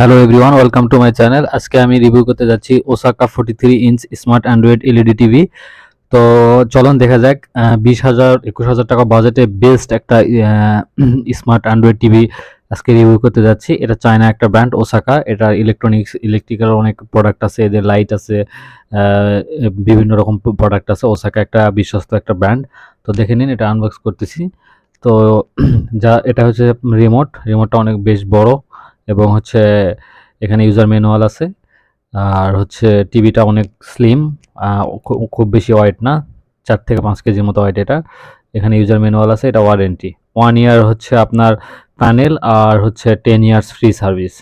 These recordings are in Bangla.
Hello everyone welcome to my channel আজকে আমি রিভিউ করতে যাচ্ছি Osaka forty three inch smart Android LED TV তো চলুন দেখা যাক বিশ হাজার, একুশ হাজার টাকা বাজেটে বেস্ট একটা স্মার্ট অ্যান্ড্রয়েড টিভি আজকে রিভিউ করতে যাচ্ছি। এটা চায়না একটা ব্র্যান্ড ওসাকা এটা ইলেকট্রনিক্স ইলেকট্রিক্যাল অনেক প্রোডাক্ট আছে, এদের লাইট আছে বিভিন্ন রকম প্রোডাক্ট আছে। ওসাকা একটা বিশ্বস্ত একটা ব্র্যান্ড তো দেখে নিন, এটা আনবক্স করতেছি। তো যা, এটা হচ্ছে রিমোট রিমোটটা অনেক বেশ বড়। এবং হচ্ছে এখানে ইউজার ম্যানুয়াল আছে। আর হচ্ছে টিভিটা অনেক স্লিম খুব বেশি ওয়েট না, চার থেকে পাঁচ কেজির মতো ওয়েট এটা। এখানে ইউজার ম্যানুয়াল আছে, এটা ওয়ারেন্টি ওয়ান ইয়ার হচ্ছে আপনার প্যানেল আর হচ্ছে ten years free service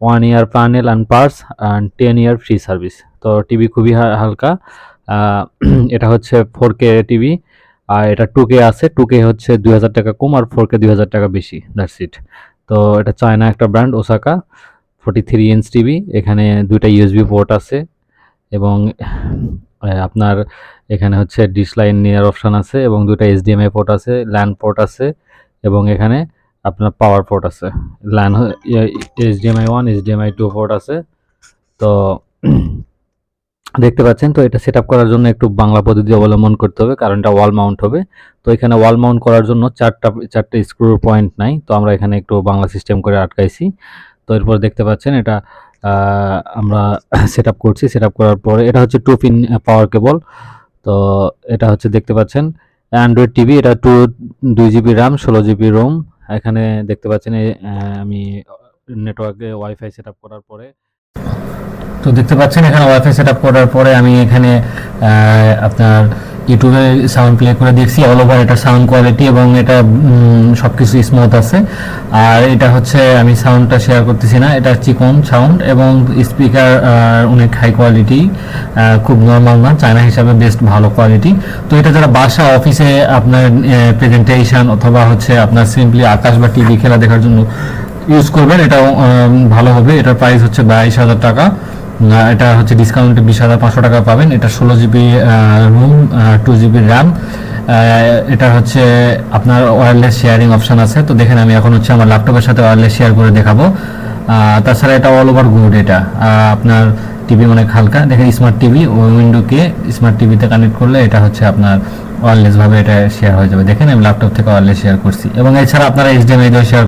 one year panel and parts and ten year free service তো টিভি খুবই হালকা। এটা হচ্ছে ফোর কে টিভি আর এটা টু কে আছে টু কে হচ্ছে দুই হাজার টাকা কম আর ফোর কে দুই হাজার টাকা বেশি দ্যাটস ইট তো এটা চায়না একটা brand Osaka forty three inch TV এখানে দুইটা ইউএসবি পোর্ট আছে এবং আপনার এখানে হচ্ছে ডিশ লাইন নেওয়ার অপশান আছে এবং দুইটা এইচডিএমআই পোর্ট আছে ল্যান্ড পোর্ট আছে এবং এখানে আপনার পাওয়ার পোর্ট আছে। LAN HDMI one HDMI two port আছে। তো দেখতে পাচ্ছেন, তো এটা সেট করার জন্য একটু বাংলা পদ্ধতি অবলম্বন করতে হবে, কারণ এটা ওয়াল মাউন্ট হবে। তো এখানে ওয়াল মাউন্ট করার জন্য চারটা, চারটে স্ক্রুর পয়েন্ট নাই, তো আমরা এখানে একটু বাংলা সিস্টেম করে আটকাইছি। তো এরপর দেখতে পাচ্ছেন এটা আমরা সেট করছি। সেট করার পরে এটা হচ্ছে টু পিন পাওয়ার কেবল তো এটা হচ্ছে দেখতে পাচ্ছেন অ্যান্ড্রয়েড টিভি এটা টু দুই জিবি র্যাম ষোলো জিবি রোম এখানে দেখতে পাচ্ছেন আমি নেটওয়ার্কে ওয়াইফাই সেট করার পরে তো দেখতে পাচ্ছেন এখানে ওয়াইফাই সেট করার পরে আমি এখানে আপনার ইউটিউবে সাউন্ড প্লে করে দেখছি অল ওভার এটা সাউন্ড কোয়ালিটি এবং এটা সব কিছু স্মুথ আছে। আর এটা হচ্ছে আমি সাউন্ডটা শেয়ার করতেছি না, এটা চিকন সাউন্ড এবং স্পিকার অনেক হাই কোয়ালিটি খুব নর্মাল না চায়না হিসাবে বেস্ট ভালো কোয়ালিটি তো এটা যারা বাসা অফিসে আপনার প্রেজেন্টেশন অথবা হচ্ছে আপনার সিম্পলি আকাশ বা টিভি খেলা দেখার জন্য ইউজ করবেন এটা ভালো হবে। এটার প্রাইস হচ্ছে বাইশ হাজার টাকা। এটা হচ্ছে ডিসকাউন্টে বিশ হাজার পাঁচশো টাকা পাবেন। এটা ষোলো GB ROM two GB RAM এটা হচ্ছে আপনার ওয়্যারলেস শেয়ারিং অপশন আছে। তো দেখেন আমি এখন হচ্ছে আমার ল্যাপটপের সাথে ওয়্যারলেস শেয়ার করে দেখাবো। তাছাড়া এটা অল ওভার গুড এটা। আপনার টিভি অনেক হালকা দেখেন স্মার্ট টিভি উইন্ডোকে স্মার্ট টিভিতে কানেক্ট করলে এটা হচ্ছে আপনার ওয়্যারলেস ভাবে এটা শেয়ার হয়ে যাবে। দেখেন আমি ল্যাপটপ থেকে ওয়্যারলেস শেয়ার করছি। এবং এছাড়া আপনারা এইচডিএমআই দিয়ে শেয়ার